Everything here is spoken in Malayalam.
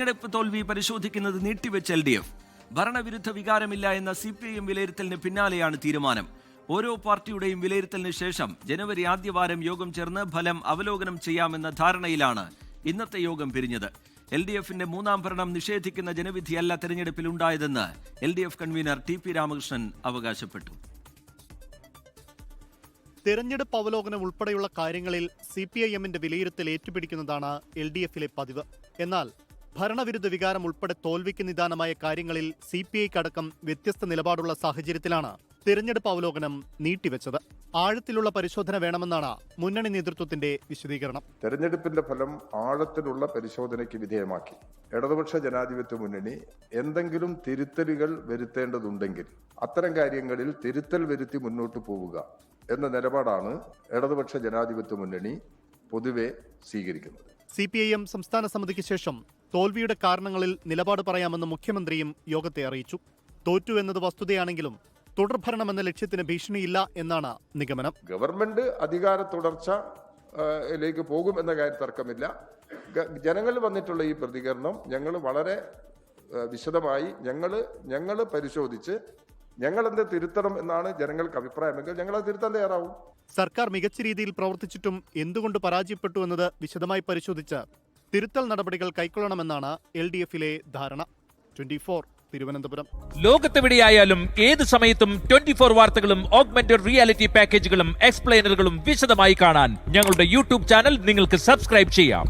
തെരഞ്ഞെടുപ്പ് തോൽവി പരിശോധിക്കുന്നത് നീട്ടിവെച്ച് എൽ ഡി എഫ് ഭരണവിരുദ്ധ വികാരമില്ല എന്ന സി പി ഐ എം വിലയിരുത്തലിന് പിന്നാലെയാണ് തീരുമാനം. ഓരോ പാർട്ടിയുടെയും വിലയിരുത്തലിന് ശേഷം ജനുവരി ആദ്യവാരം യോഗം ചേർന്ന് ഫലം അവലോകനം ചെയ്യാമെന്ന ധാരണയിലാണ് ഇന്നത്തെ യോഗം പിരിഞ്ഞത്. എൽ ഡി എഫിന്റെ മൂന്നാം ഭരണം നിഷേധിക്കുന്ന ജനവിധിയല്ല തെരഞ്ഞെടുപ്പിൽ ഉണ്ടായതെന്ന് L D F convener T P Ramakrishnan അവകാശപ്പെട്ടു. തെരഞ്ഞെടുപ്പ് അവലോകനം ഉൾപ്പെടെയുള്ള കാര്യങ്ങളിൽ സി പി ഐ എമ്മിന്റെ വിലയിരുത്തൽ ഏറ്റുപിടിക്കുന്നതാണ് എൽ ഡി എഫിലെ പതിവ്. എന്നാൽ ഭരണവിരുദ്ധ വികാരം ഉൾപ്പെടെ തോൽവിക്ക് നിദാനമായ കാര്യങ്ങളിൽ സി പി ഐക്കടക്കം വ്യത്യസ്ത നിലപാടുള്ള സാഹചര്യത്തിലാണ് തിരഞ്ഞെടുപ്പ് അവലോകനം നീട്ടിവെച്ചത്. ആഴത്തിലുള്ള പരിശോധന വേണമെന്നാണ് മുന്നണി നേതൃത്വത്തിന്റെ വിശദീകരണം. തെരഞ്ഞെടുപ്പിന്റെ ഫലം ആഴത്തിലുള്ള പരിശോധനയ്ക്ക് വിധേയമാക്കി. ഇടതുപക്ഷ ജനാധിപത്യ മുന്നണി എന്തെങ്കിലും തിരുത്തലുകൾ വരുത്തേണ്ടതുണ്ടെങ്കിൽ അത്തരം കാര്യങ്ങളിൽ തിരുത്തൽ വരുത്തി മുന്നോട്ട് പോവുക എന്ന നിലപാടാണ് ഇടതുപക്ഷ ജനാധിപത്യ മുന്നണി പൊതുവെ സ്വീകരിക്കുന്നത്. സി പി ഐ എം സംസ്ഥാന സമിതിക്ക് ശേഷം തോൽവിയുടെ കാരണങ്ങളിൽ നിലപാട് പറയാമെന്ന് മുഖ്യമന്ത്രിയും യോഗത്തെ അറിയിച്ചു. തോറ്റു എന്നത് വസ്തുതയാണെങ്കിലും തുടർഭരണം എന്ന ലക്ഷ്യത്തിന് ഭീഷണിയില്ല എന്നാണ് നിഗമനം. ഗവൺമെന്റ് അധികാര തുടർച്ച ലേക്ക് പോകും എന്ന കാര്യം തർക്കമില്ല. ജനങ്ങൾ വന്നിട്ടുള്ള ഈ പ്രതികരണം ഞങ്ങൾ വളരെ വിശദമായി ഞങ്ങൾ ഞങ്ങൾ പരിശോധിച്ച് ഞങ്ങൾ എന്ത് തിരുത്തണം എന്നാണ് ജനങ്ങൾക്ക് അഭിപ്രായമെങ്കിൽ ഞങ്ങൾ അത് തിരുത്താൻ തയ്യാറാവും. സർക്കാർ മികച്ച രീതിയിൽ പ്രവർത്തിച്ചിട്ടും എന്തുകൊണ്ട് പരാജയപ്പെട്ടു എന്നത് വിശദമായി പരിശോധിച്ച് തിരുത്തൽ നടപടികൾ കൈക്കൊള്ളണമെന്നാണ് എൽ ഡി എഫിലെ ധാരണ. ട്വന്റി ഫോർ തിരുവനന്തപുരം. ലോകത്തെവിടെയായാലും ഏത് സമയത്തും ട്വന്റി ഫോർ വാർത്തകളും ഓഗ്മെന്റഡ് റിയാലിറ്റി പാക്കേജുകളും എക്സ്പ്ലെയിനറുകളും വിശദമായി കാണാൻ ഞങ്ങളുടെ യൂട്യൂബ് ചാനൽ നിങ്ങൾക്ക് സബ്സ്ക്രൈബ് ചെയ്യാം.